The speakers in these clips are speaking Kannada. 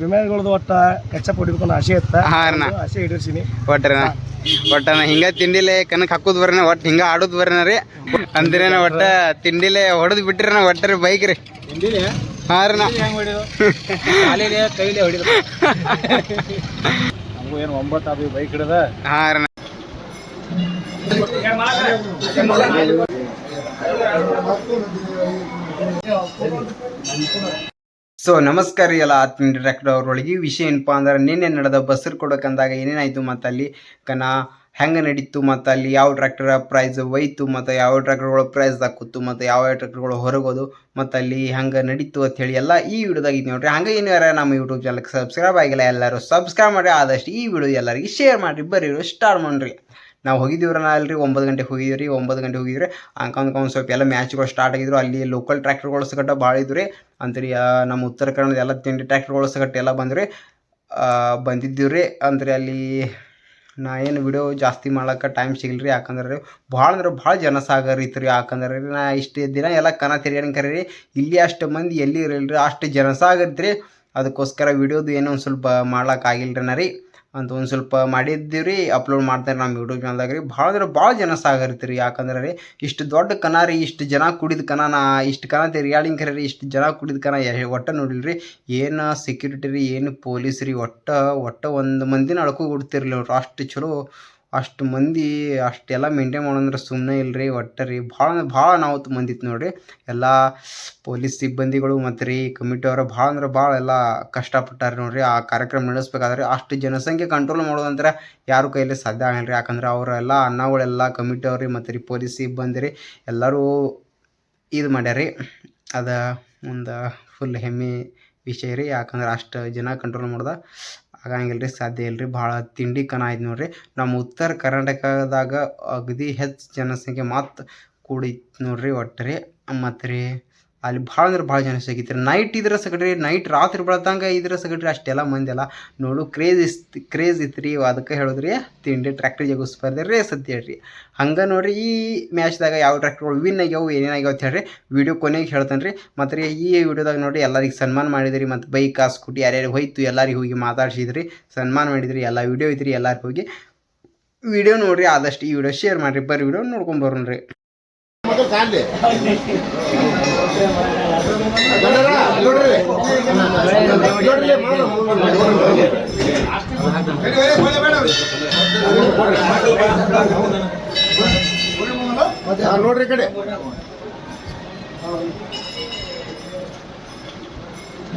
ವಿಮೆಗಳದ್ದು ಒಟ್ಟ ಕೆಚ್ಚಪ್ ಹೊಡಿಬೇಕು ಅನ್ನೋ ಆಸೆ ಇತ್ತ. ಹಾ ಅಣ್ಣ. ಒಂದು ಆಸೆ ಈಡೇರ್ಸಿನಿ. ಒಟ್ಟನ ಒಟ್ಟನ ಹಿಂಗ ತಿಂಡಿಲೆ ಕನಕ್ ಹಾಕುದ್ ಬರ್ನ ಒಟ್ಟು ಹಿಂಗ ಆಡುದ್ ಬರ್ನ ರೀ. ಅಂದ್ರೇನ ಒಟ್ಟ ತಿಂಡಿಲೆ ಹೊಡೆದ್ ಬಿಟ್ರಿನ ಒಟ್ಟ ರೀ ಬೈಕ್ ರೀ. ಹಾ ರೀ ಕಾಲಿಗೆ ಕೈಲಿ ನಮಗೂ ಏನು ಒಂಬತ್ತು ಅದು ಬೈಕ್ ಹಿಡಿದ. ಹಾ ರೀ ಸೊ ನಮಸ್ಕಾರ ಎಲ್ಲ ಆತ್ಮ ಡೈರೆಕ್ಟರ್ ಅವ್ರೊಳಗೆ. ವಿಷಯ ಏನಪ್ಪ ಅಂದ್ರೆ, ನಿನ್ನೆ ನಡೆದ ಬಸ್ಸರ್ ಕೊಡೋಕಂದಾಗ ಏನೇನಾಯ್ತು ಮತ್ತು ಅಲ್ಲಿ? ಕನ ಹೆಂಗೆ ನಡೀತು ಮತ್ತು ಅಲ್ಲಿ? ಯಾವ ಟ್ರ್ಯಾಕ್ಟರ್ ಪ್ರೈಸ್ ಒಯ್ತು ಮತ್ತು ಯಾವ ಟ್ರ್ಯಾಕ್ಟರ್ಗಳ ಪ್ರೈಸ್ ಹಾಕುತ್ತು ಮತ್ತು ಯಾವ ಟ್ರ್ಯಾಕ್ಟರ್ಗಳು ಹೊರಗೋದು ಮತ್ತು ಅಲ್ಲಿ ಹೆಂಗೆ ನಡೀತು ಅಂತ ಹೇಳಿ ಎಲ್ಲ ಈ ವಿಡಿಯೋದಾಗ ಇದು ನೋಡ್ರಿ. ಹಂಗೆ ಏನಾರ ನಮ್ಮ ಯೂಟ್ಯೂಬ್ ಚಾನಲ್ಗೆ ಸಬ್ಸ್ಕ್ರೈಬ್ ಆಗಿಲ್ಲ, ಎಲ್ಲರೂ ಸಬ್ಸ್ಕ್ರೈಬ್ ಮಾಡಿ ಆದಷ್ಟು ಈ ವಿಡಿಯೋ ಎಲ್ಲರಿಗೆ ಶೇರ್ ಮಾಡಿರಿ. ಬರೀ ಸ್ಟಾರ್ಟ್ ಮಾಡ್ರಿ. ನಾವು ನಾ ಅಲ್ರಿ? ಒಂಬತ್ತು ಗಂಟೆಗೆ ಹೋಗಿದ್ದೀವಿ ರೀ ಒಂಬತ್ತು ಗಂಟೆಗೆ ಹೋಗಿದ್ರಿ ಒಂದು ಸ್ವಲ್ಪ ಎಲ್ಲ ಮ್ಯಾಚ್ಗಳು ಸ್ಟಾರ್ಟ್ ಆಗಿದ್ರು. ಅಲ್ಲಿ ಲೋಕಲ್ ಟ್ರ್ಯಾಕ್ಟರ್ಗಳು ಸಗಟ ಭಾಳ ಇದ್ರಿ ರೀ ಅಂತ್ರಿ ನಮ್ಮ ಉತ್ತರ ಕನ್ನಡದ ಎಲ್ಲ ತಿಂಡಿ ಟ್ರ್ಯಾಕ್ಟರ್ಗಳು ಸಗಟ ಎಲ್ಲ ಬಂದ್ರಿ. ಬಂದಿದ್ದೀವಿ ರೀ ಅಂದ್ರೆ ಅಲ್ಲಿ ನಾ ಏನು ವಿಡಿಯೋ ಜಾಸ್ತಿ ಮಾಡೋಕ್ಕೆ ಟೈಮ್ ಸಿಗಲ್ರಿ ಯಾಕಂದ್ರೆ ರೀ ಭಾಳ ಅಂದ್ರೆ ಭಾಳ ಜನಸಾಗರ ಇತ್ತು ರೀ. ಯಾಕಂದ್ರೆ ರೀ, ನಾ ಇಷ್ಟು ದಿನ ಎಲ್ಲ ಕನ ತಿರ್ಗಾಡಿ ಕರೆ ರೀ ಇಲ್ಲಿ ಅಷ್ಟು ಮಂದಿ ಎಲ್ಲಿ ಇರಲ್ಲ ರೀ ಅಷ್ಟು ಜನಸಾಗರ ರೀ ಅದಕ್ಕೋಸ್ಕರ ವಿಡಿಯೋದು ಏನೋ ಒಂದು ಸ್ವಲ್ಪ ಮಾಡ್ಲಿಕ್ಕೆ ಆಗಿಲ್ಲ ನಾ ರೀ. ಅಂತ ಒಂದು ಸ್ವಲ್ಪ ಮಾಡಿದ್ದೀವಿ ರೀ ಅಪ್ಲೋಡ್ ಮಾಡ್ತಾರೆ ನಮ್ಮ ಯೂಟ್ಯೂಬ್ ಚಾನಲ್ದಾಗ ರೀ. ಭಾಳ ಅಂದ್ರೆ ಭಾಳ ಜನ ಸಾಗರ್ತೀರಿ ಯಾಕಂದ್ರೆ ರೀ, ಇಷ್ಟು ದೊಡ್ಡ ಕನ ರೀ, ಇಷ್ಟು ಜನ ಕುಡಿದ ಕನ ನಾ, ಇಷ್ಟು ಕನ ಕರೆ ರೀ, ಇಷ್ಟು ಜನ ಕುಡಿದ ಕನ ಒಟ್ಟ ನೋಡಿಲ್ಲ ರೀ, ಏನು ಸೆಕ್ಯೂರಿಟಿ ರೀ, ಏನು ಪೊಲೀಸ್ ರೀ, ಒಟ್ಟ ಒಟ್ಟ ಒಂದು ಮಂದಿನ ಅಳ್ಕೊ ಕೊಡ್ತಿರ್ಲಿ ಅವ್ರು, ಅಷ್ಟು ಚಲೋ ಅಷ್ಟು ಮಂದಿ ಅಷ್ಟೆಲ್ಲ ಮೇಂಟೈನ್ ಮಾಡೋಂದ್ರೆ ಸುಮ್ಮನೆ ಇಲ್ರಿ ಒಟ್ಟ ರೀ ಭಾಳ ಅಂದ್ರೆ ಭಾಳ ಅನಾಹುತ ಮಂದಿತ್ತು ನೋಡಿರಿ. ಎಲ್ಲ ಪೊಲೀಸ್ ಸಿಬ್ಬಂದಿಗಳು ಮತ್ತು ರೀ ಕಮಿಟಿ ಅವರು ಭಾಳ ಅಂದ್ರೆ ಭಾಳ ಎಲ್ಲ ಕಷ್ಟಪಟ್ಟಾರೆ ನೋಡಿರಿ. ಆ ಕಾರ್ಯಕ್ರಮ ನಡೆಸ್ಬೇಕಾದ್ರೆ ಅಷ್ಟು ಜನಸಂಖ್ಯೆ ಕಂಟ್ರೋಲ್ ಮಾಡೋದಂದ್ರೆ ಯಾರು ಕೈಯಲ್ಲಿ ಸಾಧ್ಯ ಆಗಲ್ಲ ರೀ ಯಾಕಂದ್ರೆ ಅವರೆಲ್ಲ ಅನ್ನಗಳೆಲ್ಲ ಕಮಿಟಿ ಅವ್ರಿ ಮತ್ತು ರೀ, ಪೊಲೀಸ್ ಸಿಬ್ಬಂದಿ ರೀ, ಎಲ್ಲರೂ ಇದು ಮಾಡ್ಯಾರ. ಅದು ಒಂದು ಫುಲ್ ಹೆಮ್ಮೆ ವಿಷಯ ರೀ. ಯಾಕಂದ್ರೆ ಅಷ್ಟು ಜನ ಕಂಟ್ರೋಲ್ ಮಾಡ್ದ. ಆಗಂಗಿಲ್ಲ ರೀ ಸಾಧ್ಯ ಇಲ್ಲ ರೀ ಭಾಳ ತಿಂಡಿ ಕನ ಆಯ್ತು ನೋಡ್ರಿ. ನಮ್ಮ ಉತ್ತರ ಕರ್ನಾಟಕದಾಗ ಅಗದಿ ಹೆಚ್ಚು ಜನಸಂಖ್ಯೆ ಮತ್ತು ಕೂಡಿತ್ತು ನೋಡಿರಿ ಒಟ್ಟು ರೀ ಮತ್ತು ರೀ? ಅಲ್ಲಿ ಭಾಳ ಅಂದ್ರೆ ಭಾಳ ಜನ ಸಿಗಿತ್ತು ನೈಟ್ ಇದ್ರೆ ಸಗಡ್ರಿ ನೈಟ್ ರಾತ್ರಿ ಬೆಳತಂಗ ಇದ್ರೆ ಸಗಡ್ರಿ ಅಷ್ಟೆಲ್ಲ ಮಂದಿ ಎಲ್ಲ ನೋಡು ಕ್ರೇಜ್ ಇಸ್ ಕ್ರೇಜ್ ಇತ್ತು ರೀ ಅದಕ್ಕೆ ಹೇಳಿದ್ರಿ, ತಿಂಡಿ ಟ್ರ್ಯಾಕ್ಟರ್ ಜಗೋ ಸ್ಪರ್ಧೆ ರೇಸ್ ಅಂತ ಹೇಳ್ರಿ. ಹಂಗೆ ನೋಡ್ರಿ ಈ ಮ್ಯಾಚ್ದಾಗ ಯಾವ ಟ್ರ್ಯಾಕ್ಟರ್ಗಳು ವಿನ್ ಆಗ್ಯಾವು ಏನೇನಾಗ್ಯಾವ ಅಂತ ಹೇಳ್ರಿ ವಿಡಿಯೋ ಕೊನೆಗೆ ಹೇಳ್ತಾನೆ ರೀ. ಮತ್ತು ರೀ ಈ ವಿಡಿಯೋದಾಗ ನೋಡಿ ಎಲ್ಲರಿಗೆ ಸನ್ಮಾನ ಮಾಡಿದ್ರಿ, ಮತ್ತು ಬೈಕ್ ಸ್ಕೂಟಿ ಯಾರ್ಯಾರು ಹೋಯ್ತು ಎಲ್ಲರಿಗೆ ಹೋಗಿ ಮಾತಾಡ್ಸಿದ್ರಿ, ಸನ್ಮಾನ ಮಾಡಿದ್ರಿ, ಎಲ್ಲ ವಿಡಿಯೋ ಐತ್ರಿ ಎಲ್ಲರಿಗೆ ಹೋಗಿ. ವಿಡಿಯೋ ನೋಡ್ರಿ, ಆದಷ್ಟು ಈ ವಿಡಿಯೋ ಶೇರ್ ಮಾಡಿರಿ ಬರ್ರಿ ವಿಡಿಯೋ ನೋಡ್ಕೊಂಡು ಬರೋಣ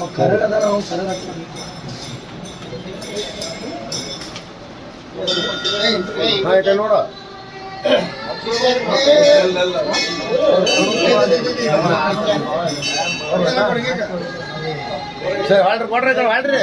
ನೋಡ್ರಿ ನಾವು ಕಡೆ ಆಯ್ತಾ ನೋಡ ಸರಿ ಹಾಡ್ರಿ ಕೊಡ್ರಿ ಈ ಕಡೆ ಹಾಡ್ರಿ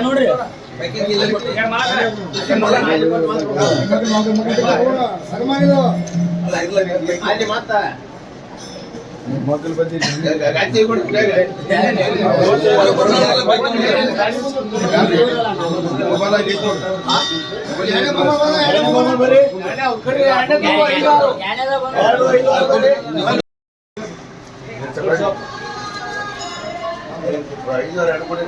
ನೋಡ್ರಿ ಮಕ್ಕಳು ಬಂದಿದ್ದೀವಿ ಮೊಬೈಲ್ ಆಗೈತೆ ನೋಡ್ರಿ. ಐದು ಎರಡು ಕೊಡಿ.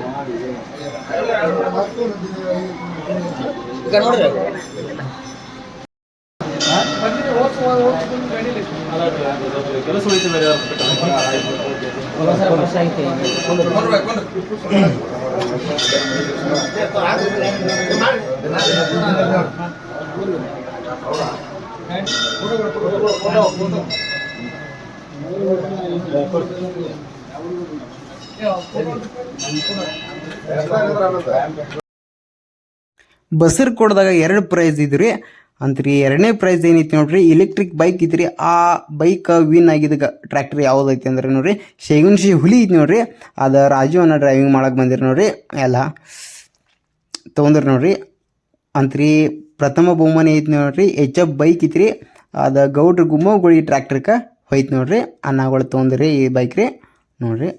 ಬಸರ್ ಕೊಡ್ದಾಗ ಎರಡು ಪ್ರೈಸ್ ಇದ್ರಿ. ಅಂತ್ರಿ ಎರಡನೇ ಪ್ರೈಸ್ ಏನೈತಿ ನೋಡ್ರಿ? ಎಲೆಕ್ಟ್ರಿಕ್ ಬೈಕ್ ಐತ್ರಿ. ಆ ಬೈಕ್ ವಿನ್ ಆಗಿದ್ದ ಟ್ರ್ಯಾಕ್ಟರ್ ಯಾವ್ದೈತಿ ಅಂದ್ರೆ ನೋಡ್ರಿ ಶೇಗುನ್ಶಿ ಹುಲಿ ಐತಿ ನೋಡ್ರಿ. ಅದ ರಾಜು ಅನ್ನ ಡ್ರೈವಿಂಗ್ ಮಾಡಕ್ ಬಂದಿರಿ ನೋಡ್ರಿ. ಎಲ್ಲ ತೊಗೊಂಡ್ರಿ ನೋಡ್ರಿ. ಅಂತ್ರಿ ಪ್ರಥಮ ಬಹುಮಾನ ಐತಿ ನೋಡ್ರಿ. ಎಚ್ ಎಫ್ ಬೈಕ್ ಐತ್ರಿ. ಅದ ಗೌಡ್ರ ಗುಮ್ಮಗುಳಿ ಟ್ರ್ಯಾಕ್ಟರ್ಕ ಹೋಯ್ತು ನೋಡ್ರಿ. ಅನ್ನಗಳು ತೊಗೊಂಡ್ರಿ ಈ ಬೈಕ್ ರೀ. ನೋಡ್ರಿ.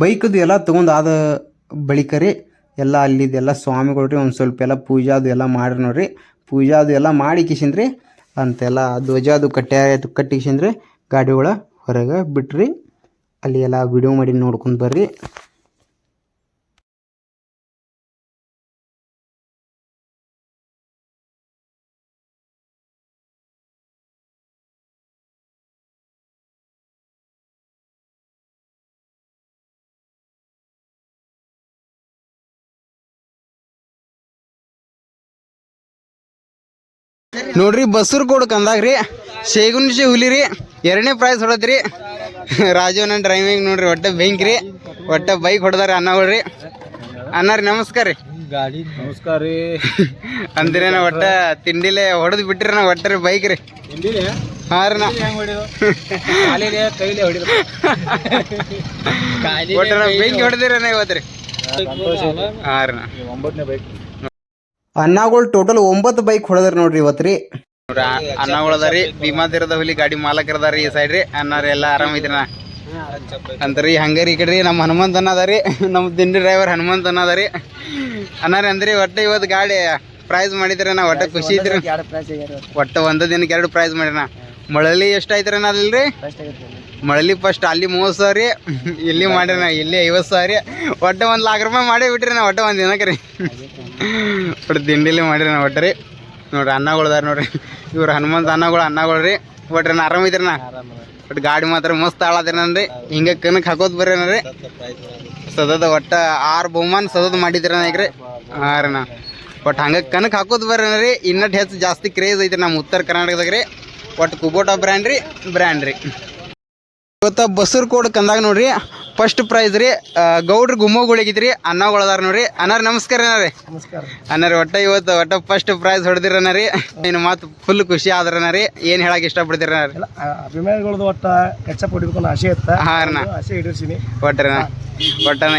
ಬೈಕದು ಎಲ್ಲ ತೊಗೊಂಡು ಆದ ಬಳಿಕ ರೀ, ಎಲ್ಲ ಅಲ್ಲಿದೆಲ್ಲ ಸ್ವಾಮಿಗಳು ರೀ, ಒಂದು ಸ್ವಲ್ಪ ಎಲ್ಲ ಪೂಜೆ ಅದು ಎಲ್ಲ ಮಾಡ್ರಿ ನೋಡ್ರಿ. ಪೂಜಾ ಅದು ಎಲ್ಲ ಮಾಡಿ ಕಿಶಿಂದ್ರಿ ಅಂತೆಲ್ಲ ಧ್ವಜ ಅದು ಕಟ್ಟಿ ರೀ ಗಾಡಿ ಗಾಡಿಗಳ ಹೊರಗೆ ಬಿಟ್ರಿ, ಅಲ್ಲಿ ಎಲ್ಲ ವಿಡಿಯೋ ಮಾಡಿ ನೋಡ್ಕೊಂಡು ಬರ್ರಿ. ನೋಡ್ರಿ ಬಸೂರ್ ಕೋಡ್ ಕಂದಾಗ್ರಿ ಶೇಗುನ್ಶಿ ಹುಲಿ ರೀ. ಎರಡನೇ ಪ್ರೈಸ್ ಹೊಡದ್ರಿ ನನ್ನ ಡ್ರೈವಿಂಗ್ ನೋಡ್ರಿ ಒಟ್ಟ ಬೆಂಕಿ ರೀ. ಒಟ್ಟ ಬೈಕ್ ಹೊಡೆದಾರ ಅನ್ನಗಳ್ರಿ ಅಣ್ಣಾರಿ ನಮಸ್ಕಾರ ರೀ. ನಮಸ್ಕಾರ ರೀ. ಅಂದ್ರೇನ ಒಟ್ಟ ತಿಂಡಿಲೆ ಹೊಡೆದು ಬಿಟ್ರಿ ನಾ ಒಟ್ಟ ರೀ ಬೈಕ್ ರೀ. ಹಾಂ ರೀ ನಾ. ಒಟ್ಟ ನಾ ಬೆಂಕಿ ಹೊಡೆದಿರ ಇವತ್ತು ರೀ. ಹಾಂ ರೀ ನಾ. ಒಂಬತ್ತನೇ ಬೈಕ್ ಅನ್ನಗಳು ಟೋಟಲ್ ಒಂಬತ್ತು ಬೈಕ್ ಹೊಡೆದ್ರಿ ನೋಡ್ರಿ ಇವತ್ತು ರೀ ಅದಾರಿ ಭೀಮಾದಿರದ ಹುಲಿ, ಗಾಡಿ ಮಾಲಕರದಾರಿ ಈ ಸೈಡ್ ರೀ. ಅನ್ನಾರೆ ಎಲ್ಲ ಆರಾಮ ಐತ್ರಿ ನಾ. ಅಂದ್ರಿ ಹಂಗಾರಿ ಈ ಕಡೆ ರೀ ನಮ್ಮ ಹನುಮಂತ ಅನ್ನ ರೀ ನಮ್ಮ ದಿಂಡಿ ಡ್ರೈವರ್ ಹನುಮಂತ ಅನ್ನ ಅದಾರಿ. ಅನ್ನಾರಿ ಅಂದ್ರಿ, ಒಟ್ಟು ಇವತ್ತು ಗಾಡಿ ಪ್ರೈಸ್ ಮಾಡಿದ್ರಿ ನಾ ಒಟ್ಟ ಖುಷಿ ಇದ್ರಿ. ಒಟ್ಟು ಒಂದು ದಿನಕ್ಕೆ ಎರಡು ಪ್ರೈಸ್ ಮಾಡಿರಿ ಮಳಲಿ ಎಷ್ಟು ಐತ್ರಿ ನಾ ಅಲ್ರಿ ಮಳಲಿ ಫಸ್ಟ್ ಅಲ್ಲಿ ಮೂವತ್ತು ಸಾವಿರ ರೀ. ಇಲ್ಲಿ ಮಾಡ್ರಿ ಇಲ್ಲಿ ಐವತ್ತು ಸಾವಿರ ರೀ. ಒಟ್ಟು ಒಂದು ಲಾಖ ರೂಪಾಯಿ ಮಾಡೇ ಬಿಟ್ರಿ ನಾ, ಒಟ್ಟು ಒಂದು ದಿನಕ್ಕೆ ರೀ. ಒಟ್ಟು ತಿಂಡಿಲಿ ಮಾಡಿರಿ ನಾ ಒಟ್ಟರಿ. ನೋಡ್ರಿ ಅನ್ನಗಳದಾರ ನೋಡ್ರಿ. ಇವ್ರು ಹನುಮಂತ ಅನ್ನಗಳು ಅನ್ನಗಳು ರೀ. ಒಟ್ರಿ ನಾ ಆರಾಮಿದ್ರಿ ನಾ? ಬಟ್ ಗಾಡಿ ಮಾತ್ರ ಮಸ್ತ್ ಆಳಾದ್ರಿ ನನ್ರಿ ಹಿಂಗೆ ಕನಕ್ ಹಾಕೋದ್ ಬರ್ರಿ ಸದದ ಒಟ್ಟ ಆರು ಬಹುಮಾನ ಸದದ ಮಾಡಿದ್ರಿ ನಾ ಈಗ ರೀ ಹಾಂ ರೀ ನಾ. ಬಟ್ ಹಂಗೆ ಕನಕ್ ಹಾಕೋದ್ ಬರ್ರಿ ರೀ ಇನ್ನಟ್ಟು ಹೆಚ್ಚು ಜಾಸ್ತಿ ಕ್ರೇಜ್ ಐತ್ರಿ ನಮ್ಮ ಉತ್ತರ ಕರ್ನಾಟಕದಾಗ ರೀ. ಒಟ್ಟು ಕುಬೋಟ ಬ್ರ್ಯಾಂಡ್ ರೀ ಬ್ರ್ಯಾಂಡ್ ರೀ. ಇವತ್ತು ಬಸೂರ್ ಕೋಡ್ ಕಂದಾಗ ನೋಡ್ರಿ. ಫಸ್ಟ್ ಪ್ರೈಸ್ ರೀ ಗೌಡ್ರ ಗುಮ್ಮಗುಳಿಗಿದ್ರಿ ಅನ್ನಗಳದಾರ ನೋಡ್ರಿ. ಅನ್ನಾರ ನಮಸ್ಕಾರ ರೀ ನಮಸ್ಕಾರ. ಅನ್ನಾರಿ ಒಟ್ಟ ಇವತ್ತು ಒಟ್ಟ ಫಸ್ಟ್ ಪ್ರೈಸ್ ಹೊಡೆದಿರನ ರೀ ಮಾತು ಫುಲ್ ಖುಷಿ ಆದ್ರನ ರೀ ಏನು ಹೇಳಕ್ ಇಷ್ಟಪಡ್ತೀರ ಅಭಿಮಾನಿಗಳದ್ದು ಒಟ್ಟ ಕೆಚ್ಚಪ್ ಹೊಡಿಬೇಕು ಅನ್ನೋ ಆಸೆ ಇತ್ತ. ಹಾಂ ರೀ ನಾ. ಅದು ಆಸೆ ಇಡಿರ್ಸಿನಿ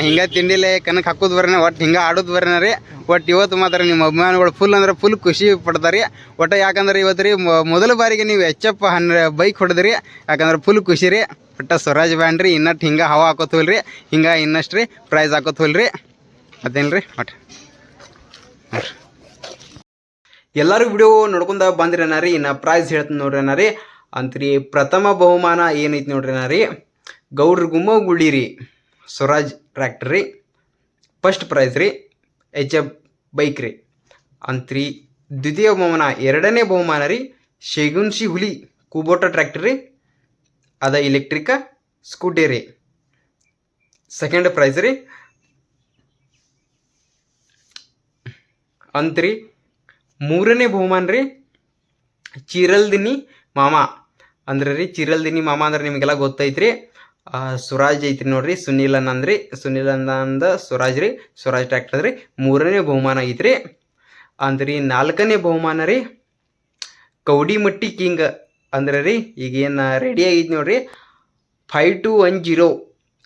ಹಿಂಗ ತಿಂಡಿಲೆ ಕನಕ್ ಹಾಕೋದ್ ಬರ್ರಿ ಒಟ್ಟು ಹಿಂಗ ಆಡೋದ್ ಬರ್ರಿ ರೀ ಒಟ್ಟು ಇವತ್ತು ಮಾತ್ರ ನಿಮ್ಮ ಅಭಿಮಾನಿಗಳು ಫುಲ್ ಅಂದ್ರೆ ಫುಲ್ ಖುಷಿ ಪಡ್ತಾರಿ. ಒಟ್ಟ ಯಾಕಂದ್ರೆ ಇವತ್ತು ರೀ ಮೊದಲ ಬಾರಿಗೆ ನೀವು ಎಚ್ ಎಫ್ ಹನ್ ಬೈಕ್ ಹೊಡೆದ್ರಿ. ಯಾಕಂದ್ರೆ ಫುಲ್ ಖುಷಿ ರೀ. ಒಟ್ಟ ಸ್ವರಾಜ್ ಬ್ಯಾಂಡ್ ರೀ ಇನ್ನಟ್ಟು ಹಿಂಗೆ ಹವಾ ಹಾಕೋತೀವಲ್ರಿ, ಹಿಂಗೆ ಇನ್ನಷ್ಟು ರೀ ಪ್ರೈಸ್ ಹಾಕೋತೀವಲ್ರಿ. ಅದೇನು ರೀ ಒಟ್ಟು ಎಲ್ಲರೂ ವಿಡಿಯೋ ನೋಡ್ಕೊಂಡ ಬಂದ್ರಿ ರೀ ಇನ್ನು ಪ್ರೈಸ್ ಹೇಳ್ತೀನಿ ನೋಡ್ರಿ ರೀ ಅಂತ್ರಿ, ಪ್ರಥಮ ಬಹುಮಾನ ಏನೈತಿ ನೋಡ್ರಿ ರೀ ಗೌಡ್ರ ಗುಮ್ಮ ಗುಳಿ ರೀ ಸ್ವರಾಜ್ ಟ್ರ್ಯಾಕ್ಟರ್ ರೀ. ಫಸ್ಟ್ ಪ್ರೈಸ್ ರೀ, ಎಚ್ ಎಫ್ ಬೈಕ್ ರೀ. ಅಂತ್ರಿ, ದ್ವಿತೀಯ ಬಹುಮಾನ, ಎರಡನೇ ಬಹುಮಾನ ರೀ ಶೇಗುನ್ಶಿ ಹುಲಿ, ಕುಬೋಟ ಟ್ರ್ಯಾಕ್ಟರ್ ರೀ. ಅದ ಇಲೆಕ್ಟ್ರಿಕ ಸ್ಕೂಟಿ ರೀ. ಸೆಕೆಂಡ್ ಪ್ರೈಸ್ ರೀ. ಅಂತ್ರಿ ಮೂರನೇ ಬಹುಮಾನ ರೀ. ಚಿರಲ್ದಿನಿ ಮಾಮ. ಅಂದ್ರೆ ರೀ ಚಿರಲ್ದಿನಿ ಮಾಮ ಅಂದ್ರೆ ನಿಮಗೆಲ್ಲ ಗೊತ್ತೈತ್ರಿ. ಆ, ಸ್ವರಾಜ್ ಐತ್ರಿ ನೋಡ್ರಿ ಸುನಿಲ್ ಅಂದ್ರಿ ಸುನಿಲ್ ಅಂದ ಸ್ವರಾಜ್ ರೀ. ಸ್ವರಾಜ್ ಟ್ರ್ಯಾಕ್ಟರ್ ರೀ. ಮೂರನೇ ಬಹುಮಾನ ಐತ್ರಿ. ಅಂದ್ರಿ ನಾಲ್ಕನೇ ಬಹುಮಾನ ರೀ. ಕೌಡಿಮಟ್ಟಿ ಕಿಂಗ್ ಅಂದ್ರೆ ರೀ ಈಗ ಏನು ರೆಡಿ ಆಗಿದೆ ನೋಡ್ರಿ five two one zero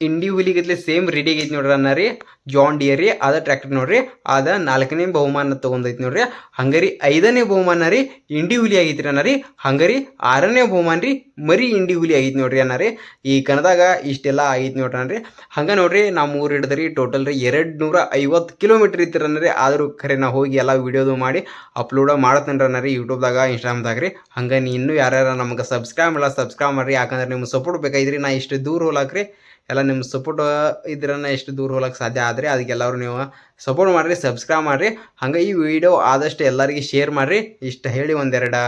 Indi ಹುಲಿಗತ್ಲೆ same ready ಆಗೈತಿ ನೋಡ್ರಿ ಅನ್ನ ರೀ. ಜಾನ್ ಡಿಯರ್ ರೀ, ಅದ ಟ್ರ್ಯಾಕ್ಟರ್ ನೋಡ್ರಿ. ಅದ ನಾಲ್ಕನೇ ಬಹುಮಾನ ತಗೊಂಡೈತಿ ನೋಡ್ರಿ. ಹಂಗರಿ ಐದನೇ ಬಹುಮಾನ ರೀ ಇಂಡಿ ಹುಲಿ ಆಗೈತ್ರಿ ಅನ್ನ ರೀ. ಹಂಗರಿ ಆರನೇ ಬಹುಮಾನ ರೀ ಮರಿ ಇಂಡಿ ಹುಲಿ ಆಗೈತಿ ನೋಡ್ರಿ ಅನ್ನ ರೀ. ಈ ಕಣದಾಗ ಇಷ್ಟೆಲ್ಲ ಆಗೈತಿ ನೋಡ್ರಿ ಅನ್ರಿ ಹಂಗ ನೋಡ್ರಿ ನಮ್ಮ ಊರು ಹಿಡಿದ್ರಿ ಟೋಟಲ್ ರೀ ಎರಡು ನೂರ ಐವತ್ತು ಕಿಲೋಮೀಟ್ರ್ ರೀ. ಆದರೂ ಖರೆ ನಾ ಹೋಗಿ ಎಲ್ಲ ವಿಡಿಯೋದು ಮಾಡಿ ಅಪ್ಲೋಡ ಮಾಡ್ತೇನೆ ರೀ ಯೂಟ್ಯೂಬ್ದಾಗ ಇನ್ಸ್ಟಾಗ್ರಾಮ್ದಾಗ ರೀ. ಹಂಗ ನೀ ಇನ್ನೂ ಯಾರ್ಯಾರ ನಮ್ಗೆ ಸಬ್ಸ್ಕ್ರೈಬ್ ಇಲ್ಲ ಸಬ್ಸ್ಕ್ರೈಬ್ ಮಾಡ್ರಿ. ಯಾಕಂದ್ರೆ ನಿಮ್ಗೆ ಸಪೋರ್ಟ್ ಬೇಕಾಗಿದ್ರಿ. ನಾ ಇಷ್ಟು ದೂರ ಹೋಲಾಕ್ರಿ ಎಲ್ಲ ನಿಮ್ಮ ಸಪೋರ್ಟ್ ಇದ್ರನ್ನ ಎಷ್ಟು ದೂರ ಹೋಗಕ್ಕೆ ಸಾಧ್ಯ ಆದರೆ ಅದಕ್ಕೆಲ್ಲರೂ ನೀವು ಸಪೋರ್ಟ್ ಮಾಡಿರಿ ಸಬ್ಸ್ಕ್ರೈಬ್ ಮಾಡಿರಿ. ಹಂಗೆ ಈ ವಿಡಿಯೋ ಆದಷ್ಟು ಎಲ್ಲರಿಗೆ ಶೇರ್ ಮಾಡಿರಿ. ಇಷ್ಟು ಹೇಳಿ ಒಂದೆರಡು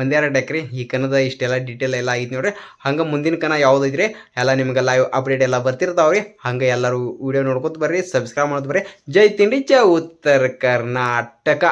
ಒಂದೆರಡು ಎಕ್ರಿ ಈ ಕನದ ಇಷ್ಟೆಲ್ಲ ಡೀಟೇಲ್ ಎಲ್ಲ ಐತಿ ನೋಡ್ರಿ. ಹಂಗೆ ಮುಂದಿನ ಕನ ಯಾವುದೈತ್ರಿ ಎಲ್ಲ ನಿಮ್ಗೆ ಲೈವ್ ಅಪ್ಡೇಟ್ ಎಲ್ಲ ಬರ್ತಿರ್ತಾವ್ರಿ. ಹಂಗೆ ಎಲ್ಲರೂ ವಿಡಿಯೋ ನೋಡ್ಕೊತ ಬರ್ರಿ ಸಬ್ಸ್ಕ್ರೈಬ್ ಮಾಡೋದು ಬರ್ರಿ. ಜೈ ತಿಂಡಿ, ಜೈ ಉತ್ತರ ಕರ್ನಾಟಕ.